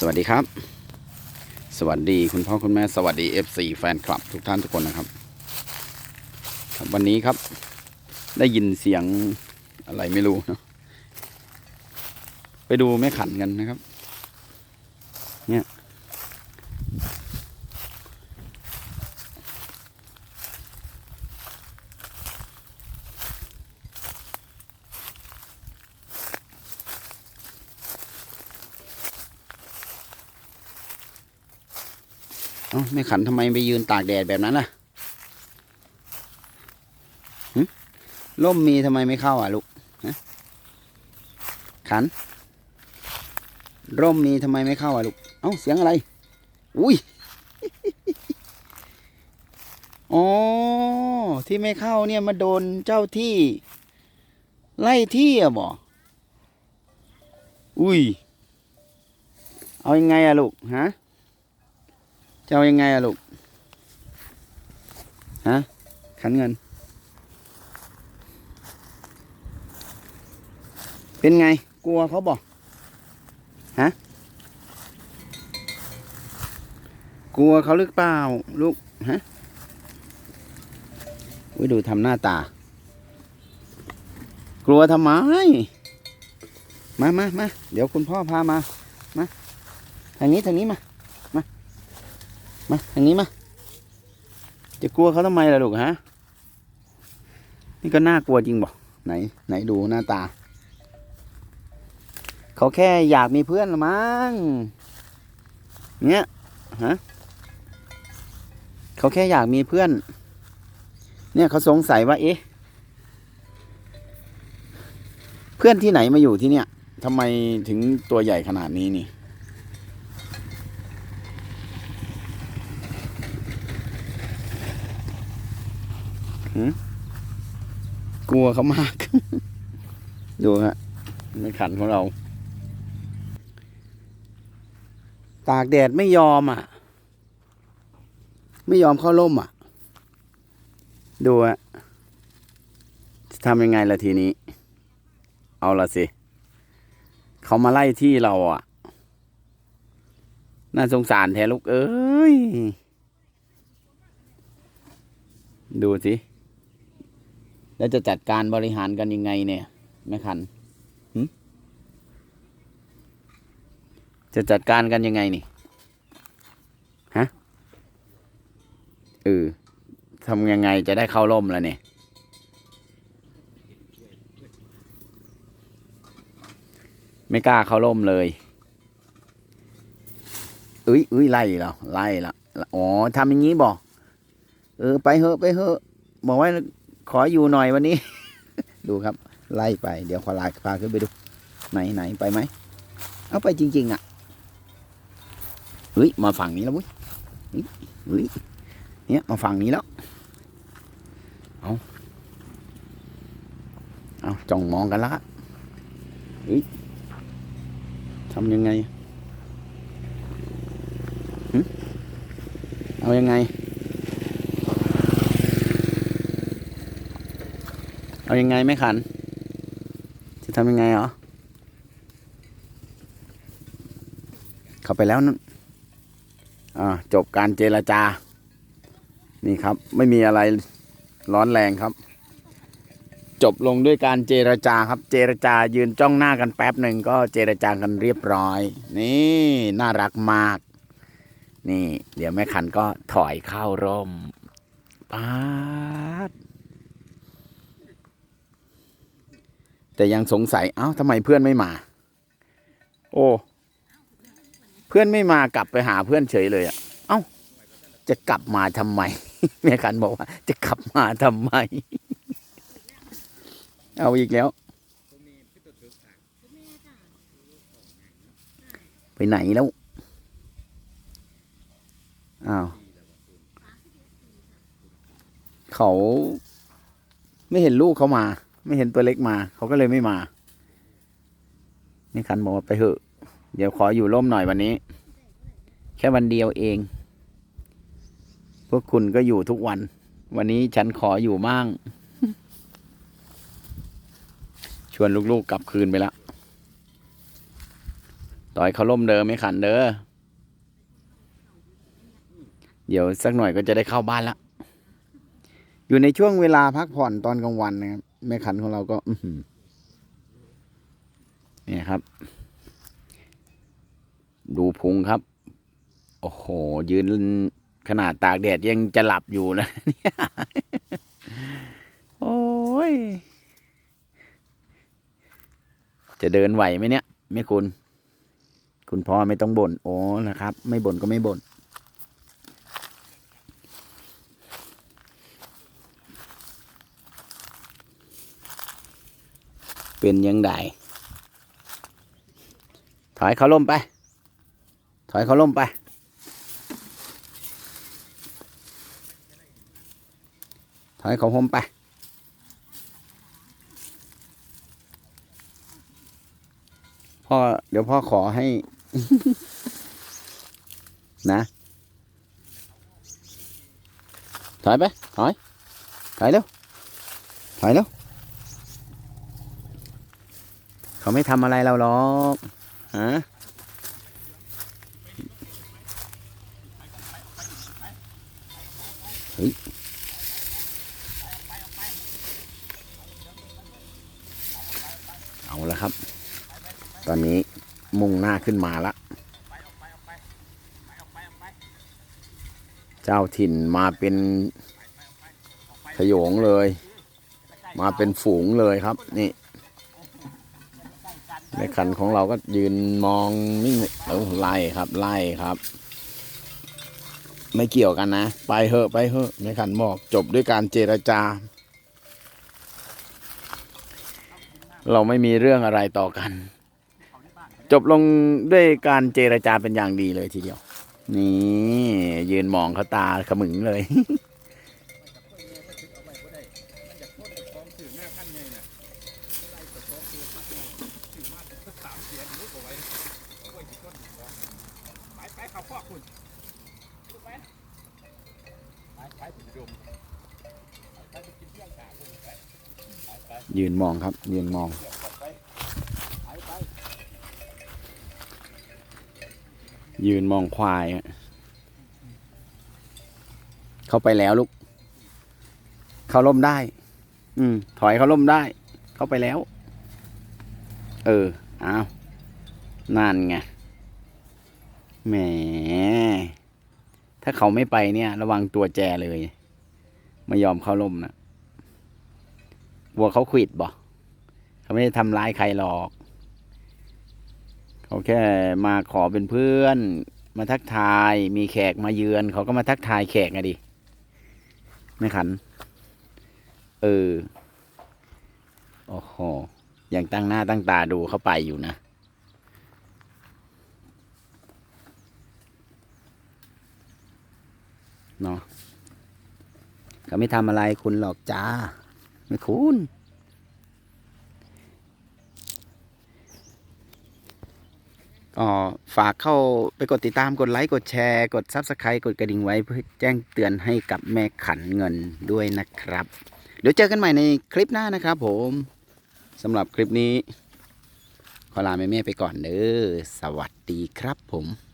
สวัสดีครับ สวัสดีคุณพ่อคุณแม่สวัสดี FC แฟนคลับทุกท่านทุกคนนะครับครับวันนี้ครับได้ยินเสียงอะไรไม่รู้เนาะไปดูแม่ขันกันนะครับ เนี่ย เอ้าแม่ขันทำไมไปยืนตากแดดแบบนั้นล่ะหึร่มมีทำไมไม่เข้าอะลูกขัน ร่มมีทำไมไม่เข้าอะลูก เอ้าเสียงอะไร อุ้ยอ๋อที่ไม่เข้าเนี่ยมาโดนเจ้าที่ ไล่ที่อะบ่อุ้ย เอายังไงอะลูก ฮะ จะเอายังไงอะลูก ฮะ ขันเงิน เป็นไง กลัวเขาบอก ฮะ กลัวเขาหรือเปล่า ลูก ฮะอุ้ยดูทำหน้าตา กลัวทำไม มามามาเดี๋ยวคุณพ่อพามา มา ทางนี้ ทางนี้มามา มาทางนี้มา จะกลัวเขาทำไมล่ะลูกฮะ นี่ก็น่ากลัวจริงบอกไหน ไหนดูหน้าตา เขาแค่อยากมีเพื่อนละมั้ง เนี้ยฮะ เขาแค่อยากมีเพื่อน เนี่ยเขาสงสัยว่าเอ๊ะ เพื่อนที่ไหนมาอยู่ที่เนี่ยทำไมถึงตัวใหญ่ขนาดนี้นี่ กลัวเขามาก ดูฮะในขันของเรา ตากแดดไม่ยอมอะ ไม่ยอมเข้าร่มอะ ดูฮะจะทำยังไงล่ะทีนี้ เอาละสิ เขามาไล่ที่เราอะ น่าสงสารแทนลูกเอ้ย ดูสิ แล้วจะจัดการบริหารกันยังไงเนี่ยแม่คันจะจัดการกันยังไงนี่ฮะเออทำยังไงจะได้เข้าร่มแล้วเนี่ยไม่กล้าเข้าร่มเลยอุ้ยอุ้ยไล่แล้วไล่ละอ๋อทำอย่างนี้บอกเออไปเหอะไปเหอะบอกว่า ขออยู่หน่อยวันนี้ ดูครับ ไล่ไปเดี๋ยวขอลาพาขึ้นไปดูไหนไหนไปไหมเอาไปจริง ๆ อะเฮ้ยมาฝั่งนี้แล้วเว้ยเฮ้ยเนี่ยมาฝั่งนี้แล้วเอาเอาจ้องมองกันแล้วเฮ้ยทำยังไงเอายังไง เอายังไงไม่ขัน จะทำยังไงเหรอ เข้าไปแล้วนั่นอ่าจบการเจรจา นี่ครับ ไม่มีอะไรร้อนแรงครับ จบลงด้วยการเจรจาครับ เจรจายืนจ้องหน้ากันแป๊บหนึ่งก็เจรจากันเรียบร้อย นี่น่ารักมาก นี่ เดี๋ยวแม่ขันก็ถอยเข้าร่มป๊า แต่ยังสงสัยเอ้าทำไมเพื่อนไม่มา โอ้ เพื่อนไม่มากลับไปหาเพื่อนเฉยเลยอะเอ้า จะกลับมาทำไมแม่คันบอกว่า จะกลับมาทำไม เอาอีกแล้ว ไปไหนแล้วอ้าวเขาไม่เห็นลูกเขามา ไม่เห็นตัวเล็กมา เขาก็เลยไม่มานี่คันบอกว่าไปเถอะ เดี๋ยวขออยู่ร่มหน่อยวันนี้ แค่วันเดียวเอง พวกคุณก็อยู่ทุกวัน วันนี้ฉันขออยู่มั่งชวนลูกๆกลับคืนไปล้วต่อยเขาล่มเดิมไม่ขันเด้อ เดี๋ยวสักหน่อยก็จะได้เข้าบ้านละ อยู่ในช่วงเวลาพักผ่อนตอนกลางวันนะครับ แม่ขันของเราก็อืเนี่ยครับ ดูพุงครับ โอ้โห ยืนขนาดตากแดดยังจะหลับอยู่นะเนี่ยโอ้ย จะเดินไหวไหมเนี่ยแม่คุณ คุณพ่อไม่ต้องบ่น โอ้นะครับ ไม่บ่นก็ไม่บ่น เป็นยังไงถอยเขาล่มไป ถอยเขาล่มไป ถอยเขาห่มไป พ่อเดี๋ยวพ่อขอให้ นะ ถอยไป ถอย ถอยเร็ว ถอยเร็ว เขาไม่ทำอะไรเราหรอกฮะเฮ้ยเอาละครับ ตอนนี้มุ่งหน้าขึ้นมาละ เจ้าถิ่นมาเป็นขยงเลย มาเป็นฝูงเลยครับ นี่ ในคันของเราก็ยืนมองนิ่งเออไล่ครับไล่ครับ ไม่เกี่ยวกันนะ ไปเหอะไปเหอะในคันบอกจบด้วยการเจรจา เราไม่มีเรื่องอะไรต่อกัน จบลงด้วยการเจรจาเป็นอย่างดีเลยทีเดียว นี่ ยืนมองเขาตาขมึงเลยิวมากสามเสียนรู้ตัวไว้กล้วยกี่ต้นไปไปเขาพอกคุณไปไปไปถึงดมไปไปกินเที่ยงขาคุณไปไปไปยืนมองครับ ยืนมองไปไปไปยืนมองควาย เข้าไปแล้วลูก เข้าร่มได้ อืมถอยเข้าร่มได้ เข้าไปแล้ว เออ เอานั่นไง แหม ถ้าเขาไม่ไปเนี่ย ระวังตัวแจเลย ไม่ยอมเข้าร่มนะวัวเขาขวิดบ่เขาไม่ได้ทำร้ายใครหรอก เขาแค่มาขอเป็นเพื่อน มาทักทาย มีแขกมาเยือน เขาก็มาทักทายแขกไงดิ ไม่ขัน เออ โอ้โห ยังตั้งหน้าตั้งตาดูเข้าไปอยู่นะ เนาะเขาไม่ทำอะไรคุณหรอกจ้า ไม่คุณก็ฝากเข้าไปกดติดตามกดไลค์ กดแชร์ กด Subscribe กดกระดิ่งไว้เพื่อแจ้งเตือนให้กับแม่ขันเงินด้วยนะครับ เดี๋ยวเจอกันใหม่ในคลิปหน้านะครับผม สำหรับคลิปนี้ ขอลาแม่ๆไปก่อนเด้อสวัสดีครับผม